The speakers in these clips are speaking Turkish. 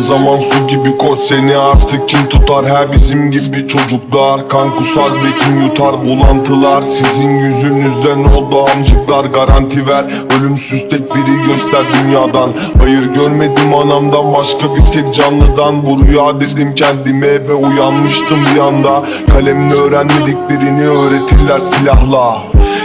zaman su gibi koş seni artık kim tutar? Her bizim gibi çocuklar. Kan kusar ve kim yutar. Bulantılar Sizin yüzünüzden oldu amcıklar. Garanti ver ölümsüz tek biri göster dünyadan. Hayır görmedim anamdan başka bir tek canlıdan. Bu rüya dedim kendime ve uyanmıştım bir anda. Kalemle öğrenmediklerini öğretirler silahla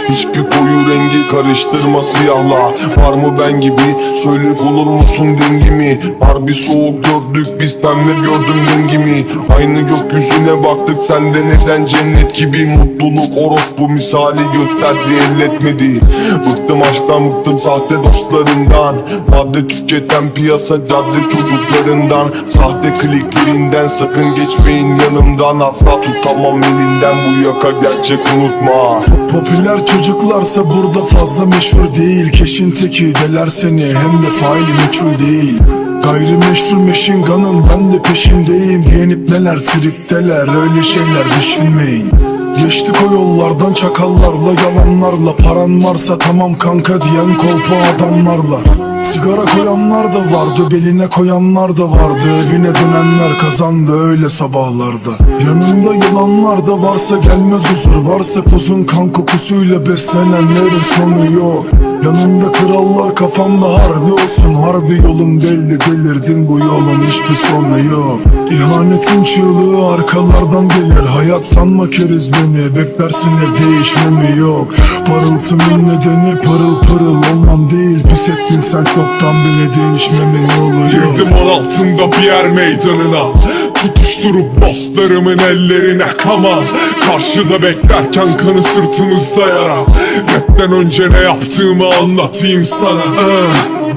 Hiçbir koyu rengi karıştırma siyahla Var mı ben gibi? Söyle bulur musun dengimi Var bir soğuk gördük biz pembe gördüm dengimi Aynı gökyüzüne baktık sende neden cennet gibi? Mutluluk orospu misali gösterdi elletmedi. Bıktım aşktan bıktım sahte dostlarından. Madde tüketen piyasa cadde çocuklarından. Sahte kliklerinden sakın geçmeyin yanımdan. Asla tutamam elinden bu yaka gerçek unutma. Popüler çocuklarsa burada fazla meşhur değil. Keşin teki deler seni hem de faili meçhul değil. Gayrimeşru machine gun'ın ben de peşindeyim. Diyenip neler tripteler öyle şeyler düşünmeyin Geçtik o yollardan çakallarla yalanlarla. Paran varsa tamam kanka diyen kolpa adamlarla. Sigara koyanlar da vardı beline koyanlar da vardı. Evine dönenler kazandı öyle sabahlarda. Yanında yılanlar da varsa gelmez huzur. Varsa kuzun kan kokusuyla beslenenlerin sonu yok Yanımda krallar kafamda harbi olsun. Harbi yolun belli delirdin bu yolun hiçbir sonu yok. İhanetin çığlığı arkalardan gelir. Hayat sanma keriz beni Beklersin hep değişmemi yok. Parıltımın nedeni pırıl pırıl olmam değil. Pis ettin sen çoktan bile değişmemin yolu yok. Girdim on altında bir yer meydanına. Tutuşturup dostlarımın ellerine kaman Karşıda beklerken kanı sırtımızda yara. Rapten önce ne yaptığımı anlatayım sana.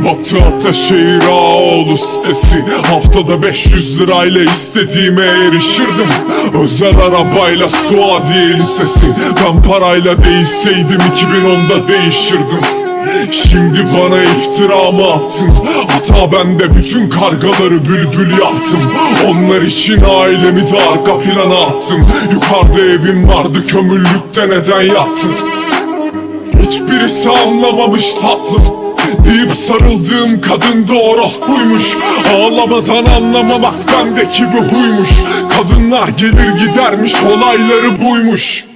Batı Ataşehir Ağoğlu sitesi Haftada 500 lirayla istediğime erişirdim Özel arabayla Suadiye Lisesi Ben parayla değişseydim 2010'da değişirdim Şimdi bana iftira mı attın? Hata bende bütün kargaları bülbül yaptım Onlar için ailemi de arka plana attım Yukarıda evim vardı kömürlükte neden yattın? Hiçbirisi anlamamış tatlım Deyip sarıldığım kadın da orospuymuş Ağlamadan anlamamak bendeki bir huymuş Kadınlar gelir gidermiş olayları buymuş